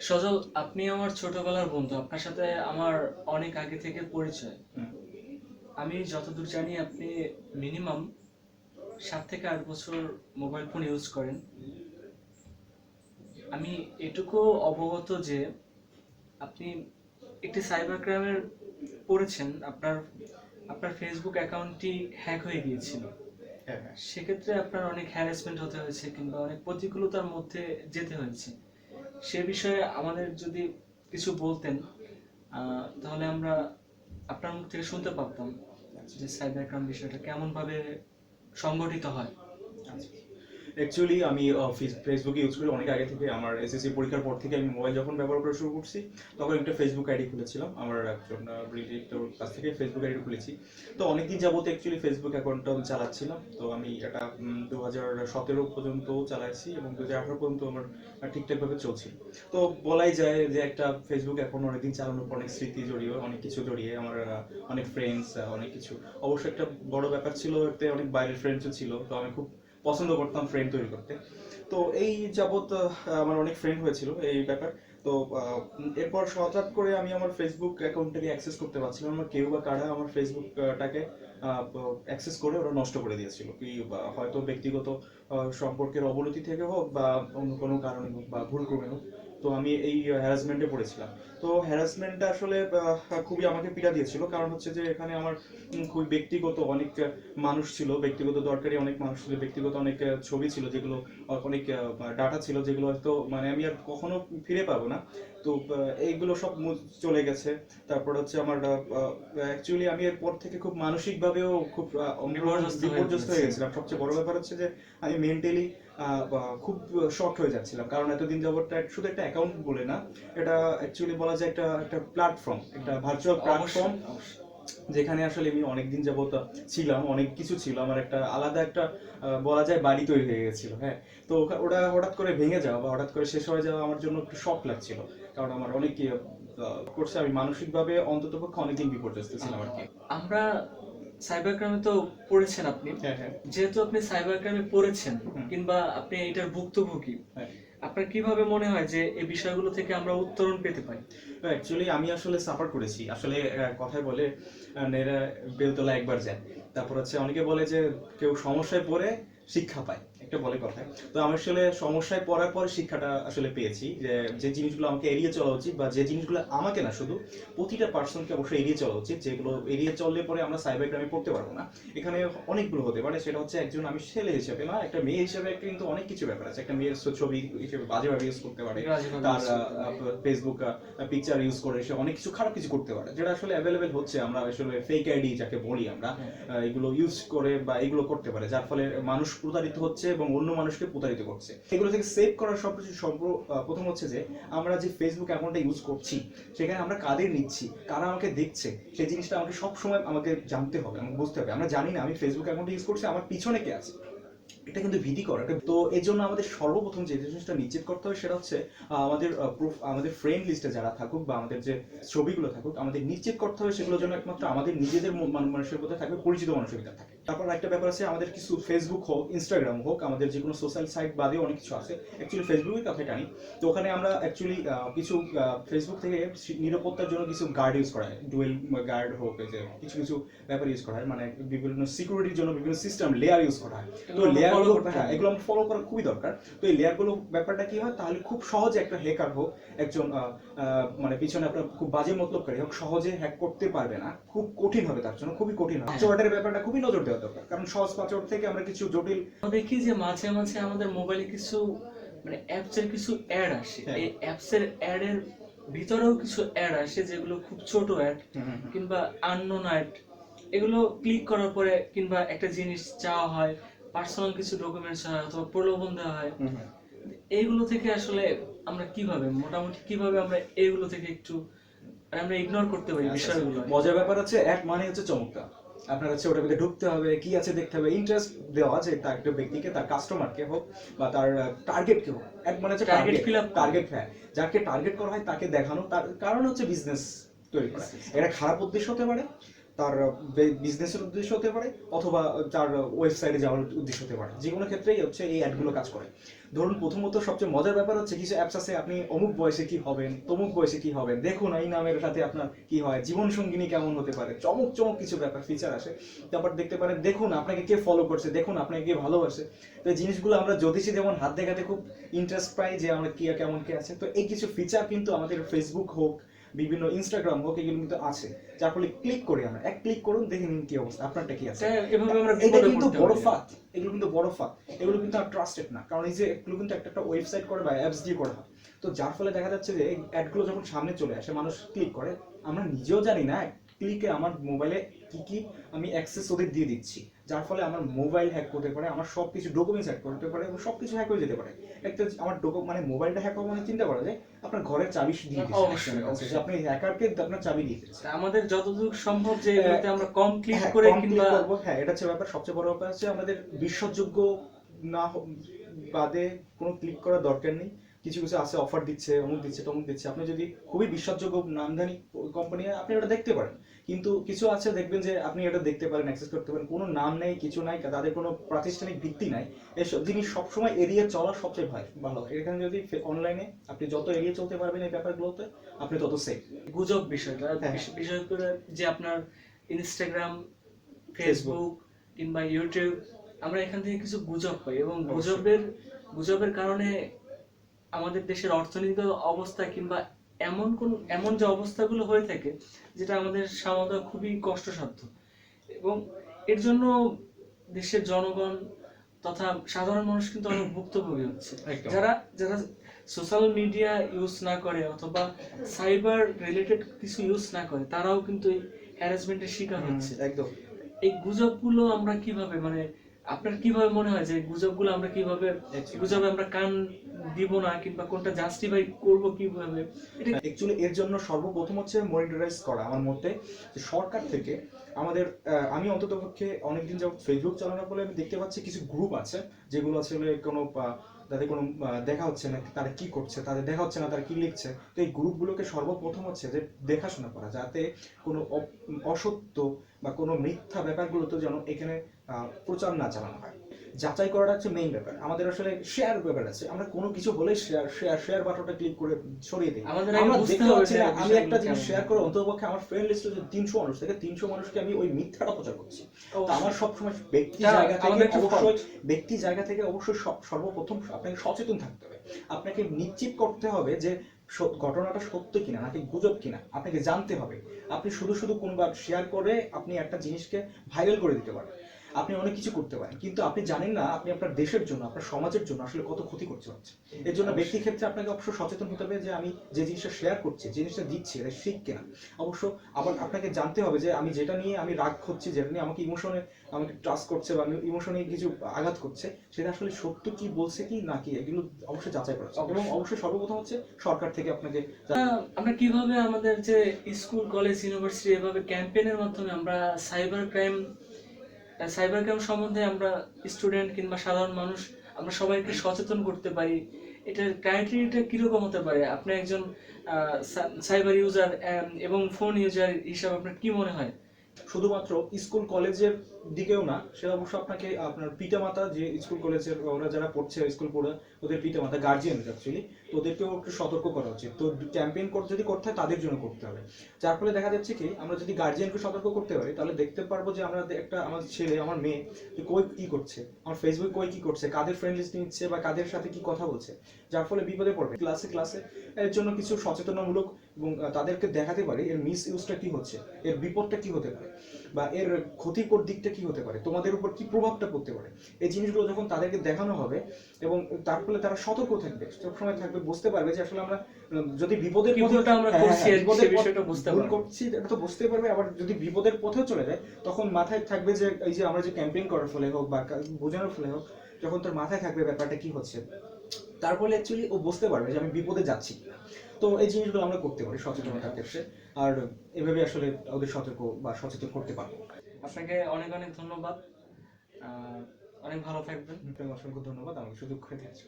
সজল আপনি আমার ছোটবেলার বন্ধু আপনার সাথে আমার অনেক আগে থেকে পরিচয়। আমি যতদূর জানি আপনি মিনিমাম সাত থেকে আট বছর মোবাইল ফোন ইউজ করেন। আমি এটুকু অবগত যে আপনি একটি সাইবার ক্রাইমের পড়েছেন আপনার আপনার ফেসবুক অ্যাকাউন্টটি হ্যাক হয়ে গিয়েছিল। হ্যাঁ হ্যাঁ। সেক্ষেত্রে আপনার অনেক হ্যারাসমেন্ট হতে হয়েছে কিংবা অনেক প্রতিকূলতার মধ্যে যেতে হয়েছে। সে বিষয়ে আমাদের যদি কিছু বলতেন তাহলে আমরা আপনার মুখ থেকে শুনতে পারতাম যে সাইবার ক্রাইম বিষয়টা কেমন ভাবে সংগঠিত হয়। অ্যাকচুয়ালি আমি ফেসবুক ইউজ করি। অনেক আগে থেকে আমার এসএসসি পরীক্ষার পর থেকে আমি মোবাইল যখন ব্যবহার করা শুরু করছি, তখন একটা ফেসবুক আইডি খুলেছিলাম। আমার একজন রিলেটিভ কাছ থেকে ফেসবুক আইডি খুলেছি। তো অনেকদিন যাবত অ্যাকচুয়ালি ফেসবুক অ্যাকাউন্টটা আমি চালাচ্ছিলাম। তো আমি এটা দু হাজার সতেরো পর্যন্ত চালাচ্ছি এবং দু হাজার আঠারো পর্যন্ত আমার ঠিকঠাকভাবে চলছিল তো বলাই যায় যে একটা ফেসবুক এখন অনেকদিন চালানোর পর অনেক স্মৃতি জড়িয়ে, অনেক কিছু জড়িয়ে আমার অনেক ফ্রেন্ডস অনেক কিছু। অবশ্য একটা বড় ব্যাপার ছিল, এতে অনেক বাইরের ফ্রেন্ডসও ছিল। তো আমি খুব পছন্দ করতাম ফ্রেন্ড তৈরি করতে। তো এই যাবৎ আমার অনেক ফ্রেন্ড হয়েছিল এই ব্যাপার। তো এরপর হঠাৎ করে আমি আমার ফেসবুক অ্যাকাউন্টটাকে অ্যাক্সেস করতে পারছিলাম আমার কেউ বা কারা আমার ফেসবুকটাকে অ্যাক্সেস করে ওরা নষ্ট করে দিয়েছিল। কি হয়তো ব্যক্তিগত সম্পর্কের অবনতি থেকে হোক বা অন্য কোনো কারণে হোক বা ভুল ক্রমে হোক। তো আমি এই হ্যারাসমেন্টে পড়েছিলাম। তো হ্যারাসমেন্টটা আসলে খুবই আমাকে পীড়া দিয়েছিল। কারণ হচ্ছে যে, এখানে আমার খুবই ব্যক্তিগত অনেক মানুষ ছিল। ব্যক্তিগত দরকারি অনেক মানুষ ছিল। ব্যক্তিগত অনেক ছবি ছিল যেগুলো অনেক ডাটা ছিল যেগুলো হয়তো মানে আমি আর কখনো ফিরে পাবো না। তো এইগুলো সব মু- চলে গেছে। তারপর হচ্ছে আমার অ্যাকচুয়ালি আমি এরপর থেকে খুব মানসিকভাবেও খুব বিপর্যস্ত হয়ে গেছিলাম। সবচেয়ে বড় ব্যাপার হচ্ছে যে আমি মেন্টালি খুব শর্ট হয়ে যাচ্ছিলাম। কারণ এতদিন যাবতটা শুধু একটা অ্যাকাউন্ট বলে না এটা অ্যাকচুয়ালি বলা যায় একটা একটা প্ল্যাটফর্ম একটা ভার্চুয়াল প্ল্যাটফর্ম। যেখানে আসলে আমি অনেকদিন যাবত ছিলাম অনেক কিছু ছিল। আমার একটা আলাদা একটা বলা যায় বাড়ি তৈরি হয়ে গেছিল হ্যাঁ। তো ওটা হঠাৎ করে ভেঙে যাওয়া বা হঠাৎ করে শেষ হয়ে যাওয়া আমার জন্য একটু শখ লাগছিল। কারণ আমার অনেক করছে। আমি মানসিকভাবে অন্তত পক্ষে অনেকদিন বিপর্যস্ত ছিলাম আর কি। আমরা সাইবার ক্রাইমে তো পড়েছেন আপনি। হ্যাঁ হ্যাঁ। যেহেতু আপনি সাইবার ক্রাইমে পড়েছেন কিংবা আপনি এটার ভুক্তভোগী হ্যাঁ। আপনার কীভাবে মনে হয় যে এই বিষয়গুলো থেকে আমরা উত্তরণ পেতে পারি? অ্যাকচুয়ালি আমি আসলে সাফার করেছি। আসলে কথায় বলে নেড়া বেলতলা একবার যায় তারপর হচ্ছে অনেকে বলে যে, কেউ সমস্যায় পড়ে শিক্ষা পায়। একটা বলে কথা তো আমি আসলে সমস্যায় পড়ার পর শিক্ষাটা আসলে পেয়েছি যে যে জিনিসগুলো আমাকে এড়িয়ে চলা উচিত বা যে জিনিসগুলো আমাকে না শুধু প্রতিটা পার্সনকে অবশ্যই এড়িয়ে চলা উচিত যেগুলো এড়িয়ে চললে পরে আমরা সাইবার ক্রাইমে পড়তে পারব না। এখানে অনেকগুলো হতে পারে সেটা হচ্ছে একজন আমি ছেলে হিসেবে না একটা মেয়ে হিসেবে কিন্তু অনেক কিছু ব্যাপার আছে। একটা মেয়ের ছবি হিসেবে বাজেভাবে ইউজ করতে পারে তার ফেসবুক পিকচার ইউজ করে সে অনেক কিছু খারাপ কিছু করতে পারে যেটা আসলে অ্যাভেলেবেল হচ্ছে আমরা আসলে ফেক আইডি যাকে বলি আমরা হ্যাঁ। এগুলো ইউজ করে বা এগুলো করতে পারে যার ফলে মানুষ প্রতারিত হচ্ছে এবং অন্য মানুষকে প্রতারিত করছে। এগুলো থেকে সেভ করার সবকিছু প্রথম হচ্ছে যে আমরা যে ফেসবুক অ্যাকাউন্টটা ইউজ করছি, সেখানে আমরা কাদের নিচ্ছি, কারা আমাকে দেখছে, সেই জিনিসটা আমাকে সবসময় আমাকে জানতে হবে, আমাকে বুঝতে হবে। আমরা জানি না আমি ফেসবুক অ্যাকাউন্ট ইউজ করছি, আমার পিছনে কে আছে। এটা কিন্তু ভীতি কর তো এর জন্য আমাদের সর্বপ্রথম যে জিনিসটা নিশ্চিত করতে হবে সেটা হচ্ছে আমাদের proof- আমাদের ফ্রেন্ড লিস্টে যারা থাকুক বা আমাদের যে ছবিগুলো থাকুক, আমাদের নিশ্চিত করতে হবে সেগুলো যেন একমাত্র আমাদের নিজেদের মানুষের মধ্যে থাকবে পরিচিত মানুষের ভিতরে থাকে তারপর একটা ব্যাপার আছে আমাদের কিছু ফেসবুক হোক ইনস্টাগ্রাম হোক আমাদের যে কোনো সোশ্যাল সাইট বাদেও অনেক কিছু আছে। অ্যাকচুয়ালি ফেসবুকের কথাই টানি। তো ওখানে আমরা অ্যাকচুয়ালি কিছু ফেসবুক থেকে নিরাপত্তার জন্য কিছু গার্ড ইউজ করা হয়। ডুয়েল গার্ড হোক যে কিছু কিছু ব্যাপার ইউজ করা হয়। মানে বিভিন্ন সিকিউরিটির জন্য বিভিন্ন সিস্টেম লেয়ার ইউজ করা হয়। তো এগুলো আমরা লেয়ার follow করতে হ্যাঁ এগুলো আমরা ফলো করা খুবই দরকার। তো এই লেয়ারগুলো ব্যাপারটা কি হয় তাহলে খুব সহজে একটা হ্যাকার হোক একজন মানে পিছনে আপনার খুব বাজে মতলবকারী হোক সহজে হ্যাক করতে পারবে না। খুব কঠিন হবে তার জন্য খুবই কঠিন হবে। হ্যাঁ। ব্যাপারটা খুবই নজর দেওয়া দরকার। কারণ সহজ থেকে আমরা কিছু জটিল দেখি যে মাঝে মাঝে আমাদের মোবাইলে কিছু মানে অ্যাপস এর কিছু অ্যাড আসে। হ্যাঁ। এই অ্যাপস এর অ্যাড এর ভিতরেও কিছু অ্যাড আসে যেগুলো খুব ছোট অ্যাড কিংবা আননোন অ্যাড এগুলো ক্লিক করার পরে কিংবা একটা জিনিস চাওয়া হয় পার্সোনাল কিছু ডকুমেন্টস হয় অথবা প্রলোভন দেওয়া হয়। এইগুলো থেকে আসলে আমরা কীভাবে মোটামুটি কীভাবে আমরা এইগুলো থেকে একটু মানে আমরা ইগনোর করতে পারি বিষয়গুলো। মজার ব্যাপার হচ্ছে এক মানে হচ্ছে চমৎকার। আপনার হচ্ছে ওটা ভিতরে ঢুকতে হবে কি আছে দেখতে হবে ইন্টারেস্ট দেওয়া যে তার একটা ব্যক্তিকে তার কাস্টমারকে হোক বা তার টার্গেটকে হোক। এক মানে হচ্ছে টার্গেট ফিল আপ টার্গেট হ্যাঁ যাকে টার্গেট করা হয় তাকে দেখানো তার কারণ হচ্ছে বিজনেস তৈরি করা। এটা খারাপ উদ্দেশ্য হতে পারে তার বিজনেসের উদ্দেশ্য হতে পারে অথবা তার ওয়েবসাইটে যাওয়ার উদ্দেশ্য হতে পারে। যে কোনো ক্ষেত্রেই হচ্ছে এই অ্যাডগুলো কাজ করে। ধরুন, প্রথমত সবচেয়ে মজার ব্যাপার হচ্ছে কিছু অ্যাপস আছে, আপনি অমুক বয়সে কি হবেন, তমুক বয়সে কি হবেন, দেখুন এই নামের সাথে আপনার কি হয় জীবন সঙ্গিনী কেমন হতে পারে, চমক চমক কিছু ব্যাপার ফিচার আসে। তারপর দেখতে পারেন, দেখুন আপনাকে কে ফলো করছে, দেখুন আপনাকে কে ভালোবাসে। তো এই জিনিসগুলো আমরা জ্যোতিষী যেমন হাত দেখাতে খুব ইন্টারেস্ট পাই যে আমরা কি, কেমন কে আছে। তো এই কিছু ফিচার কিন্তু আমাদের ফেসবুক হোক বিভিন্ন ইনস্টাগ্রাম হোক এগুলো কিন্তু আছে। যার ফলে ক্লিক করি আমরা। এক ক্লিক করুন দেখে নিন কি অবস্থা আপনারটা কি আছে। এটা আমরা এটা কিন্তু বড় ফাঁক এগুলো কিন্তু বড় ফাঁক এগুলো কিন্তু আর ট্রাস্টেড না। কারণ এই যে এগুলো কিন্তু একটা একটা ওয়েবসাইট করে বা অ্যাপস দিয়ে করা হয়। তো যার ফলে দেখা যাচ্ছে যে অ্যাডগুলো যখন সামনে চলে আসে মানুষ ক্লিক করে। আমরা নিজেও জানি না ক্লিকে আমার মোবাইলে কি কি আমি অ্যাক্সেস ওদের দিয়ে দিচ্ছি। যার ফলে আমার মোবাইল হ্যাক করতে পারে আমার সব কিছু ডকুমেন্টস হ্যাক করতে পারে এবং সব কিছু হ্যাক হয়ে যেতে পারে। একটা আমার ডোকো মানে মোবাইলটা হ্যাক হওয়া মানে চিন্তা করা যায় আপনার ঘরের চাবি দিয়ে যে আপনি হ্যাকারকে আপনার চাবি দিয়ে দিয়েছে আমাদের যতদূর সম্ভব যে এগুলোতে আমরা কম ক্লিক হ্যাঁ, করে কিংবা হ্যাঁ এটা হচ্ছে ব্যাপার। সবচেয়ে বড় ব্যাপার হচ্ছে আমাদের বিশ্বাসযোগ্য না বাদে কোনো ক্লিক করার দরকার নেই। কিছু কিছু আছে অফার দিচ্ছে অমুক দিচ্ছে তমুক দিচ্ছে। আপনি যদি খুবই বিশ্বাসযোগ্য নামধানি কোম্পানি আপনি এটা দেখতে পারেন। কিন্তু কিছু আছে দেখবেন যে আপনি এটা দেখতে পারেন অ্যাক্সেস করতে পারেন। কোনো নাম নেই কিছু নাই তাদের কোনো প্রাতিষ্ঠানিক ভিত্তি নাই। এসব জিনিস সবসময় এড়িয়ে চলা সবচেয়ে ভালো। এখানে যদি অনলাইনে আপনি যত এড়িয়ে চলতে পারবেন এই ব্যাপারগুলোতে আপনি তত সেফ গুজব বিষয়টা হ্যাঁ। বিশ- বিশেষ করে যে আপনার ইনস্টাগ্রাম। ফেসবুক কিংবা ইউটিউব আমরা এখান থেকে কিছু গুজব পাই। এবং গুজবের গুজবের কারণে আমাদের দেশের অর্থনৈতিক অবস্থা কিংবা এমন কোন এমন যে অবস্থাগুলো হয়ে থাকে যেটা আমাদের সামাল খুবই কষ্টসাধ্য। এবং এর জন্য দেশের জনগণ তথা সাধারণ মানুষ কিন্তু অনেক ভুক্তভোগী হচ্ছে। যারা যারা সোশ্যাল মিডিয়া ইউজ না করে অথবা সাইবার রিলেটেড কিছু ইউজ না করে তারাও কিন্তু এই হ্যারাসমেন্টের শিকার হচ্ছে। একদম। এই গুজবগুলো আমরা কীভাবে মানে আপনার কীভাবে মনে হয় যে গুজবগুলো আমরা কীভাবে, গুজবে আমরা কান দিব না কিংবা কোনটা জাস্টিফাই করব কীভাবে? এটা অ্যাকচুয়ালি এর জন্য সর্বপ্রথম হচ্ছে মনিটরাইজ করা আমার মতে সরকার থেকে আমাদের আমি অন্তত পক্ষে অনেকদিন যাবত ফেসবুক চালানোর ফলে আমি দেখতে পাচ্ছি কিছু গ্রুপ আছে, যেগুলো আসলে কোনো তাদের কোনো দেখা হচ্ছে না তারা কি করছে, তাদের দেখা হচ্ছে না, তারা কি লিখছে। তো এই গ্রুপগুলোকে সর্বপ্রথম হচ্ছে যে দেখাশোনা করা, যাতে কোনো অসত্য বা কোনো মিথ্যা ব্যাপারগুলো তো যেন এখানে প্রচার না চালানো হয়। যাচাই করাটা হচ্ছে মেইন ব্যাপার। আমাদের আসলে শেয়ার ব্যাপার আছে। আমরা কোনো কিছু হলে শেয়ার শেয়ার শেয়ার বাটনটা ক্লিক করে সরিয়ে দিই। আমাদের আমরা বুঝতে দেখতে পাচ্ছি না, আমি একটা জিনিস শেয়ার করে অন্ততপক্ষে আমার ফ্রেন্ড লিস্টে যে তিনশো মানুষ থেকে তিনশো মানুষকে আমি ওই মিথ্যাটা প্রচার করছি। তো আমার সবসময় ব্যক্তি জায়গা থেকে অবশ্যই ব্যক্তি জায়গা থেকে অবশ্যই সর্বপ্রথম আপনাকে সচেতন থাকতে হবে। আপনাকে নিশ্চিত করতে হবে যে ঘটনাটা সত্য কিনা, নাকি গুজব কিনা, আপনাকে জানতে হবে। আপনি শুধু শুধু কোনবার শেয়ার করে আপনি একটা জিনিসকে ভাইরাল করে দিতে পারেন। আপনি অনেক কিছু করতে পারেন কিন্তু আপনি জানেন না আপনি আপনার দেশের জন্য আপনার সমাজের জন্য আসলে কত ক্ষতি করতে হচ্ছে। এর জন্য ব্যক্তি ক্ষেত্রে আপনাকে অবশ্যই সচেতন হতে হবে যে আমি যে জিনিসটা শেয়ার করছি যে জিনিসটা দিচ্ছি এটা ঠিক কিনা। অবশ্য আবার আপনাকে জানতে হবে যে আমি যেটা নিয়ে আমি রাগ হচ্ছি যেটা নিয়ে আমাকে ইমোশনে আমাকে ট্রাস্ট করছে বা আমি ইমোশনে কিছু আঘাত করছে সেটা আসলে সত্য কি বলছে কি না কি এগুলো অবশ্যই যাচাই করা এবং অবশ্যই সর্বপ্রথম হচ্ছে সরকার থেকে আপনাকে আমরা কীভাবে আমাদের যে স্কুল কলেজ ইউনিভার্সিটি এভাবে ক্যাম্পেইনের মাধ্যমে আমরা সাইবার ক্রাইম সাইবার ক্রাইম সম্বন্ধে আমরা স্টুডেন্ট কিংবা সাধারণ মানুষ, আমরা সবাইকে সচেতন করতে পারি। এটার ক্রাইটেরিয়াটা কীরকম হতে পারে? আপনি একজন সাইবার ইউজার এবং ফোন ইউজার হিসাবে আপনার কি মনে হয়? শুধুমাত্র স্কুল কলেজের দিকেও না সেটা অবশ্য আপনাকে আপনার পিতা মাতা যে স্কুল কলেজের ওরা যারা পড়ছে স্কুল পড়ে, ওদের পিতা মাতা গার্জিয়ান অ্যাকচুয়ালি তো ওদেরকেও একটু সতর্ক করা উচিত। তো ক্যাম্পেইন যদি করতে হয়, তাদের জন্য করতে হবে। যার ফলে দেখা যাচ্ছে কি, আমরা যদি গার্জিয়ানকে সতর্ক করতে পারি, তাহলে দেখতে পারব যে আমরা একটা আমার ছেলে, আমার মেয়ে কই কি করছে, আমার ফেসবুক কই কি করছে, কাদের ফ্রেন্ড লিস্ট নিচ্ছে বা কাদের সাথে কি কথা বলছে, যার ফলে বিপদে পড়বে। ক্লাসে ক্লাসে এর জন্য কিছু সচেতনামূলক এবং তাদেরকে দেখাতে পারি এর মিস ইউজটা কি হচ্ছে এর বিপদটা কি হতে পারে বা এর ক্ষতিকর দিকটা কি হতে পারে তোমাদের উপর কি প্রভাবটা পড়তে পারে এই জিনিসগুলো যখন তাদেরকে দেখানো হবে এবং তার ফলে তারা সতর্ক থাকবে সবসময় থাকবে বুঝতে পারবে যে আসলে আমরা যদি বিপদের আমরা হ্যাঁ, করছি হ্যাঁ, বিপদের বিষয়টা বুঝতে ভুল। করছি এটা তো বুঝতে পারবে আবার যদি বিপদের পথেও চলে যায় তখন মাথায় থাকবে যে এই যে আমরা যে ক্যাম্পেইন করার ফলে হোক বা বোঝানোর ফলে হোক যখন তোর মাথায় থাকবে ব্যাপারটা কি হচ্ছে তার ফলে অ্যাকচুয়ালি ও বুঝতে পারবে যে আমি বিপদে যাচ্ছি কিনা। তো এই জিনিসগুলো আমরা করতে পারি সচেতনতার ক্ষেত্রে আর এভাবে আসলে ওদের সতর্ক বা সচেতন করতে পারব। আপনাকে অনেক অনেক ধন্যবাদ। আহ, অনেক ভালো থাকবেন। অসংখ্য ধন্যবাদ আমাকে সুযোগ করে দিয়েছে